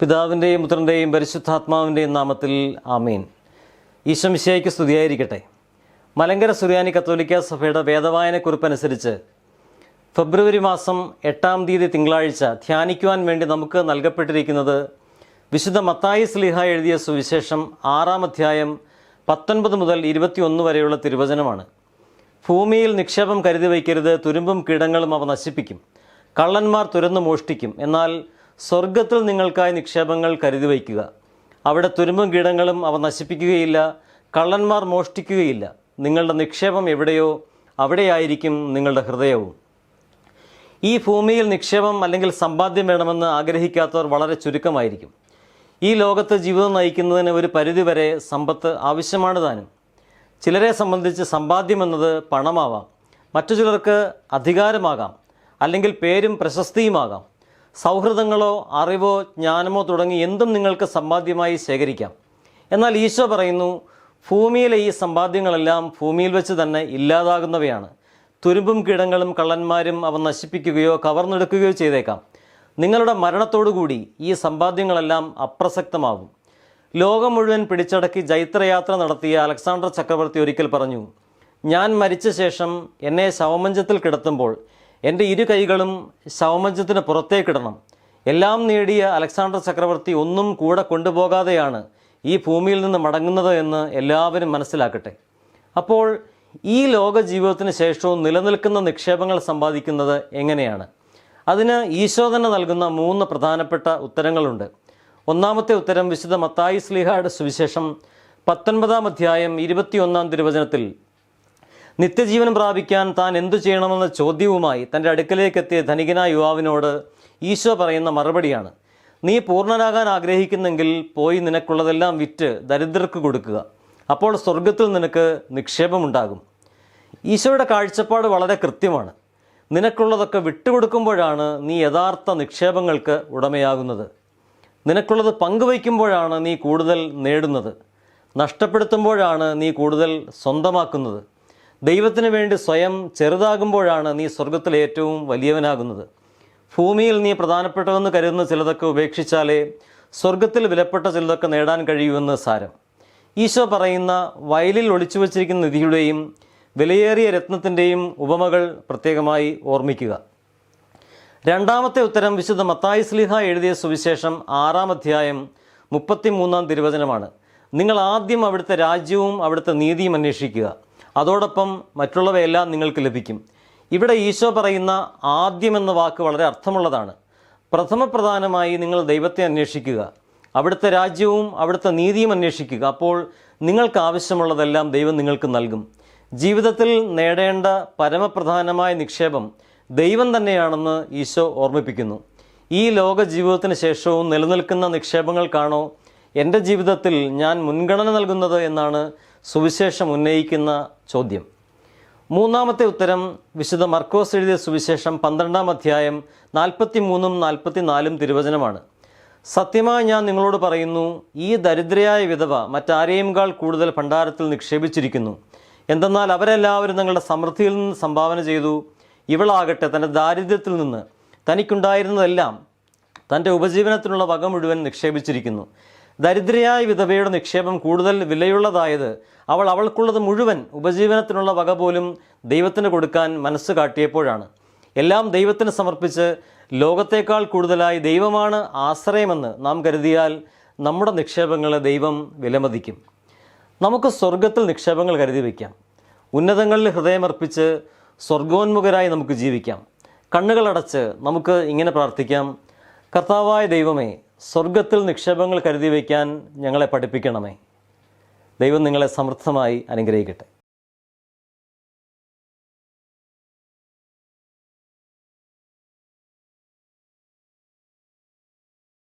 പിതാവിന്റെയും പുത്രന്റെയും പരിശുദ്ധാത്മാവിന്റെയും നാമത്തിൽ ആമീൻ. ഈശ്വമിശയ്ക്ക് സ്തുതിയായിരിക്കട്ടെ. മലങ്കര സുറിയാനി കത്തോലിക്ക സഭയുടെ വേദവായനക്കുറിപ്പനുസരിച്ച് ഫെബ്രുവരി മാസം എട്ടാം തീയതി തിങ്കളാഴ്ച ധ്യാനിക്കുവാൻ വേണ്ടി നമുക്ക് നൽകപ്പെട്ടിരിക്കുന്നത് വിശുദ്ധ മത്തായി സ്ലിഹ എഴുതിയ സുവിശേഷം ആറാം അധ്യായം പത്തൊൻപത് മുതൽ ഇരുപത്തിയൊന്ന് വരെയുള്ള തിരുവചനമാണ്. ഭൂമിയിൽ നിക്ഷേപം കരുതി വയ്ക്കരുത് തുരുമ്പും കീടങ്ങളും അവ നശിപ്പിക്കും കള്ളന്മാർ തുരന്നു മോഷ്ടിക്കും. എന്നാൽ സ്വർഗത്തിൽ നിങ്ങൾക്കായി നിക്ഷേപങ്ങൾ കരുതി വയ്ക്കുക അവിടെ തുരുമ്പും കീടങ്ങളും അവ നശിപ്പിക്കുകയില്ല. കള്ളന്മാർ മോഷ്ടിക്കുകയില്ല. നിങ്ങളുടെ നിക്ഷേപം എവിടെയോ അവിടെയായിരിക്കും നിങ്ങളുടെ ഹൃദയവും. ഈ ഭൂമിയിൽ നിക്ഷേപം അല്ലെങ്കിൽ സമ്പാദ്യം വേണമെന്ന് ആഗ്രഹിക്കാത്തവർ വളരെ ചുരുക്കമായിരിക്കും. ഈ ലോകത്ത് ജീവിതം നയിക്കുന്നതിന് ഒരു പരിധിവരെ സമ്പത്ത് ആവശ്യമാണ് താനും. ചിലരെ സംബന്ധിച്ച് സമ്പാദ്യം എന്നത് പണമാവാം. മറ്റു ചിലർക്ക് അധികാരമാകാം. അല്ലെങ്കിൽ പേരും പ്രശസ്തിയുമാകാം. സൗഹൃദങ്ങളോ അറിവോ ജ്ഞാനമോ തുടങ്ങി എന്തും നിങ്ങൾക്ക് സമ്പാദ്യമായി ശേഖരിക്കാം. എന്നാൽ ഈശോ പറയുന്നു ഭൂമിയിലെ ഈ സമ്പാദ്യങ്ങളെല്ലാം ഭൂമിയിൽ വെച്ച് തന്നെ ഇല്ലാതാകുന്നവയാണ്. തുരുമ്പും കീടങ്ങളും കള്ളന്മാരും അവ നശിപ്പിക്കുകയോ കവർന്നെടുക്കുകയോ ചെയ്തേക്കാം. നിങ്ങളുടെ മരണത്തോടുകൂടി ഈ സമ്പാദ്യങ്ങളെല്ലാം അപ്രസക്തമാകും. ലോകം മുഴുവൻ പിടിച്ചടക്കി ജൈത്രയാത്ര നടത്തിയ അലക്സാണ്ടർ ചക്രവർത്തി ഒരിക്കൽ പറഞ്ഞു ഞാൻ മരിച്ച ശേഷം എന്നെ ശവമഞ്ചത്തിൽ കിടത്തുമ്പോൾ എന്റെ ഇരു കൈകളും ശവമഞ്ചത്തിന് പുറത്തേക്കിടണം. എല്ലാം നേടിയ അലക്സാണ്ടർ ചക്രവർത്തി ഒന്നും കൂടെ കൊണ്ടുപോകാതെയാണ് ഈ ഭൂമിയിൽ നിന്ന് മടങ്ങുന്നത് എന്ന് എല്ലാവരും മനസ്സിലാക്കട്ടെ. അപ്പോൾ ഈ ലോക ജീവിതത്തിന് ശേഷവും നിലനിൽക്കുന്ന നിക്ഷേപങ്ങൾ സമ്പാദിക്കുന്നത് എങ്ങനെയാണ്? അതിന് ഈശോ തന്നെ നൽകുന്ന മൂന്ന് പ്രധാനപ്പെട്ട ഉത്തരങ്ങളുണ്ട്. ഒന്നാമത്തെ ഉത്തരം വിശുദ്ധ മത്തായി സ്ലിഹയുടെ സുവിശേഷം പത്തൊൻപതാം അധ്യായം ഇരുപത്തിയൊന്നാം തിരുവചനത്തിൽ നിത്യജീവൻ പ്രാപിക്കാൻ താൻ എന്തു ചെയ്യണമെന്ന ചോദ്യവുമായി തന്റെ അടുക്കലേക്കെത്തിയ ധനികനായ യുവാവിനോട് ഈശോ പറയുന്ന മറുപടിയാണ്. നീ പൂർണനാകാൻ ആഗ്രഹിക്കുന്നെങ്കിൽ പോയി നിനക്കുള്ളതെല്ലാം വിറ്റ് ദരിദ്രർക്ക് കൊടുക്കുക. അപ്പോൾ സ്വർഗത്തിൽ നിനക്ക് നിക്ഷേപമുണ്ടാകും. ഈശോയുടെ കാഴ്ചപ്പാട് വളരെ കൃത്യമാണ്. നിനക്കുള്ളതൊക്കെ വിട്ടുകൊടുക്കുമ്പോഴാണ് നീ യഥാർത്ഥ നിക്ഷേപങ്ങൾക്ക് ഉടമയാകുന്നത്. നിനക്കുള്ളത് പങ്കുവയ്ക്കുമ്പോഴാണ് നീ കൂടുതൽ നേടുന്നത്. നഷ്ടപ്പെടുത്തുമ്പോഴാണ് നീ കൂടുതൽ സ്വന്തമാക്കുന്നത്. ദൈവത്തിന് വേണ്ടി സ്വയം ചെറുതാകുമ്പോഴാണ് നീ സ്വർഗത്തിൽ ഏറ്റവും വലിയവനാകുന്നത്. ഭൂമിയിൽ നീ പ്രധാനപ്പെട്ടതെന്ന് കരുതുന്ന ചിലതൊക്കെ ഉപേക്ഷിച്ചാലേ സ്വർഗത്തിൽ വിലപ്പെട്ട ചിലതൊക്കെ നേടാൻ കഴിയുമെന്ന് സാരം. ഈശോ പറയുന്ന വയലിൽ ഒളിച്ചു വച്ചിരിക്കുന്ന നിധിയുടെയും വിലയേറിയ രത്നത്തിന്റെയും ഉപമകൾ പ്രത്യേകമായി ഓർമ്മിക്കുക. രണ്ടാമത്തെ ഉത്തരം വിശുദ്ധ മത്തായി സ്ലിഹ എഴുതിയ സുവിശേഷം ആറാം അധ്യായം മുപ്പത്തിമൂന്നാം തിരുവചനമാണ്. നിങ്ങൾ ആദ്യം അവിടുത്തെ രാജ്യവും അവിടുത്തെ നീതിയും അന്വേഷിക്കുക. അതോടൊപ്പം മറ്റുള്ളവയെല്ലാം നിങ്ങൾക്ക് ലഭിക്കും. ഇവിടെ ഈശോ പറയുന്ന ആദ്യം എന്ന വാക്ക് വളരെ അർത്ഥമുള്ളതാണ്. പ്രഥമപ്രധാനമായി നിങ്ങൾ ദൈവത്തെ അന്വേഷിക്കുക. അവിടുത്തെ രാജ്യവും അവിടുത്തെ നീതിയും അന്വേഷിക്കുക. അപ്പോൾ നിങ്ങൾക്ക് ആവശ്യമുള്ളതെല്ലാം ദൈവം നിങ്ങൾക്ക് നൽകും. ജീവിതത്തിൽ നേടേണ്ട പരമപ്രധാനമായ നിക്ഷേപം ദൈവം തന്നെയാണെന്ന് ഈശോ ഓർമ്മിപ്പിക്കുന്നു. ഈ ലോക ജീവിതത്തിന് ശേഷവും നിലനിൽക്കുന്ന നിക്ഷേപങ്ങൾക്കാണോ എന്റെ ജീവിതത്തിൽ ഞാൻ മുൻഗണന നൽകുന്നത് എന്നാണ് സുവിശേഷം ഉന്നയിക്കുന്ന ചോദ്യം. മൂന്നാമത്തെ ഉത്തരം വിശുദ്ധ മർക്കോസ് എഴുതിയ സുവിശേഷം പന്ത്രണ്ടാം അധ്യായം നാൽപ്പത്തി മൂന്നും നാൽപ്പത്തി നാലും തിരുവചനമാണ്. സത്യമായി ഞാൻ നിങ്ങളോട് പറയുന്നു ഈ ദരിദ്രയായ വിധവ മറ്റാരെയുംകാൾ കൂടുതൽ ഭണ്ഡാരത്തിൽ നിക്ഷേപിച്ചിരിക്കുന്നു. എന്തെന്നാൽ അവരെല്ലാവരും തങ്ങളുടെ സമൃദ്ധിയിൽ നിന്ന് സംഭാവന ചെയ്തു. ഇവളാകട്ടെ തന്റെ ദാരിദ്ര്യത്തിൽ നിന്ന് തനിക്കുണ്ടായിരുന്നതെല്ലാം തന്റെ ഉപജീവനത്തിനുള്ള വക മുഴുവൻ നിക്ഷേപിച്ചിരിക്കുന്നു. ദരിദ്രയായ വിധവയുടെ നിക്ഷേപം കൂടുതൽ വിലയുള്ളതായത് അവൾ അവൾക്കുള്ളത് മുഴുവൻ ഉപജീവനത്തിനുള്ള വക പോലും ദൈവത്തിന് കൊടുക്കാൻ മനസ്സ് കാട്ടിയപ്പോഴാണ്. എല്ലാം ദൈവത്തിന് സമർപ്പിച്ച് ലോകത്തേക്കാൾ കൂടുതലായി ദൈവമാണ് ആശ്രയമെന്ന് നാം കരുതിയാൽ നമ്മുടെ നിക്ഷേപങ്ങളെ ദൈവം വിലമതിക്കും. നമുക്ക് സ്വർഗത്തിൽ നിക്ഷേപങ്ങൾ കരുതി വയ്ക്കാം. ഉന്നതങ്ങളിൽ ഹൃദയമർപ്പിച്ച് സ്വർഗോന്മുഖരായി നമുക്ക് ജീവിക്കാം. കണ്ണുകളടച്ച് നമുക്ക് ഇങ്ങനെ പ്രാർത്ഥിക്കാം. കർത്താവായ ദൈവമേ സ്വർഗത്തിൽ നിക്ഷേപങ്ങൾ കരുതി വയ്ക്കാൻ ഞങ്ങളെ പഠിപ്പിക്കണമേ. ദൈവം നിങ്ങളെ സമൃദ്ധമായി അനുഗ്രഹിക്കട്ടെ.